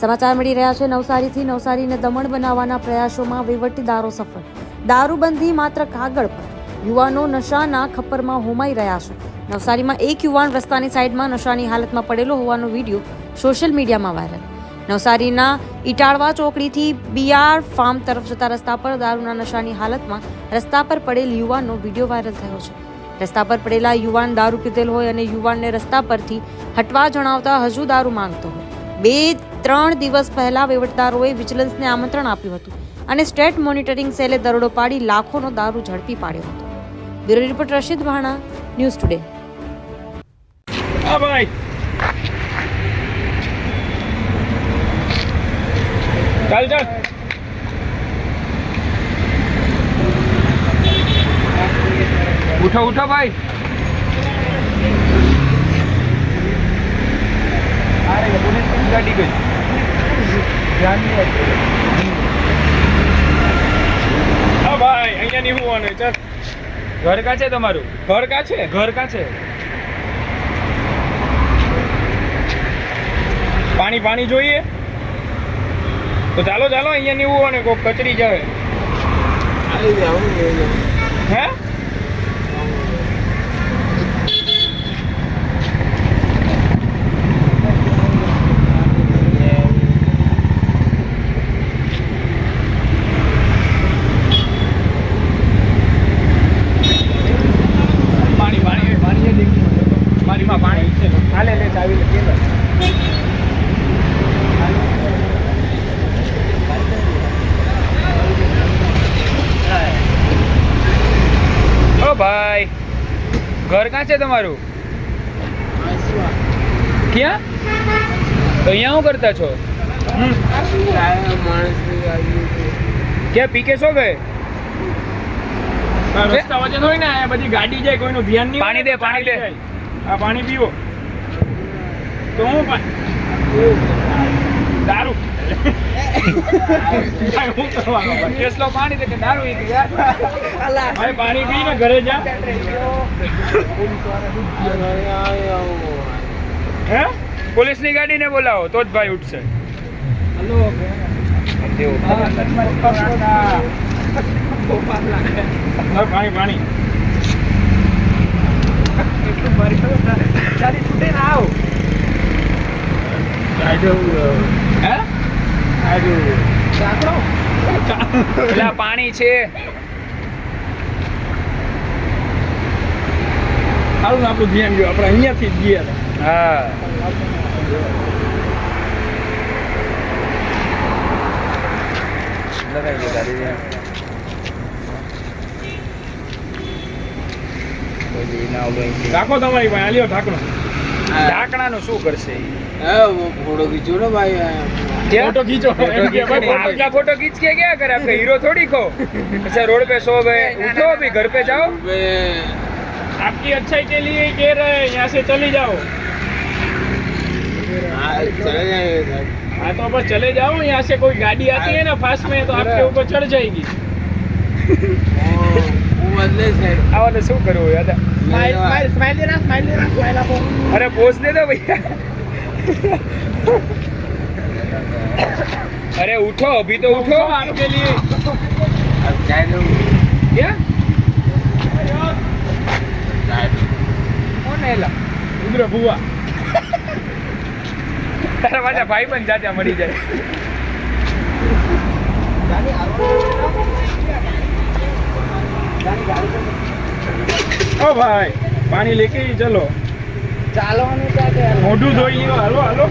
સમાચાર મળી રહ્યા છે, નવસારીથી નવસારીને દમણ બનાવવાના પ્રયાસોમાં વહીવટીદારો સફળ. દારૂબંધી માત્ર કાગળ પર. યુવાનો નશાના ખપ્પરમાં હોમાઈ રહ્યા છે. નવસારીમાં એક યુવાન રસ્તાની સાઈડમાં નશાની હાલતમાં પડેલો હોવાનો વીડિયો સોશિયલ મીડિયામાં વાયરલ. નવસારીના ઇટાળવા ચોકડીથી બીઆર ફાર્મ તરફ જતા રસ્તા પર દારૂના નશાની હાલતમાં રસ્તા પર પડેલ યુવાનનો વીડિયો વાયરલ થયો છે. રસ્તા પર પડેલા યુવાન દારૂ પીધેલ હોય અને યુવાનને રસ્તા પરથી હટવા જણાવતા હજુ દારૂ માંગતો હોય. બે ત્રણ દિવસ પહેલા વહીવટદારોએ વિજિલન્સને આમંત્રણ આપ્યું હતું અને સ્ટેટ મોનિટરિંગ સેલે દરોડો પાડી લાખોનો દારૂ ઝડપી પાડ્યો હતો. Bureau report Rashid Bhana, news today. ચાલ ચાલ. ઉઠો ઉઠો ભાઈ. ગાડી ગઈ. હા ભાઈ અહીંયા નહીં હોવાનું ચાલ. ઘર કા છે તમારું? ઘર કા છે? ઘર કા છે? પાણી પાણી જોઈએ? તો ચાલો ચાલો અહીંયા નહીં હોવાનું કોક કચરી જાય હે પાણી પાણી પાણી દેખી મારી માં પાણી છે હાલે લે ચાવી લે કે ઓ ભાઈ ઘર ક્યાં છે તમારું? ક્યાં? તો અહીંયા શું કરતા છો. ક્યાં પીકે શું ગયે રસ્તા વચ્ચે હોય ને બધી ગાડી જાય કોઈનું ધ્યાન નહીં પાણી દે પાણી દે. આ પાણી પીવો. તો હું દારૂ હું કરવાનો પાણી દે કે દારૂ ઈ યાર? ભાઈ પાણી પીને ઘરે જા. હે? પોલીસની ગાડીને બોલાવો તો જ ભાઈ ઉઠશે. હા, પાણી પાણી. પેલા પાણી છે. સારું ને આપણું ધ્યાન ગયું. આપણે અહીંયાથી જ ગયા હા. રાખો તમારી પાસે આલ્યો ઢાંકણો. ઢાંકણાનું શું કરશે ઈ? ફોટો ખીચો ને ભાઈ फोटो खींचो फोटो खींचो। भाई का फोटो खींच के क्या करे आपका हीरो थोड़ी को ऐसे रोड पे सो गए उठो अभी घर पे जाओ आपकी अच्छाई के लिए ही कह रहे हैं यहाँ से चली जाओ चले जाएंगे हाँ तो बस चले जाओ यहाँ से कोई गाड़ी आती है ना फास्ट में तो आपके ऊपर चढ़ जाएगी આવને શું કરવું યાર સ્માઈલ સ્માઈલ સ્માઈલ દેના સ્માઈલ દેના સ્માઈલ આપો. અરે પોસ દે દો ભૈયા અરે ઉઠો અભી તો ઉઠો. આનું કે લીએ ક્યાં? કોણ એલા? ઉગ્ર ભુવા. તારા પાછા ભાઈ પણ જાજા મળી જાય. ઓ ભાઈ પાણી લેકે ચલો. ચાલો ને क्या મોઢું ધોઈ લ્યો. હાલો હાલો.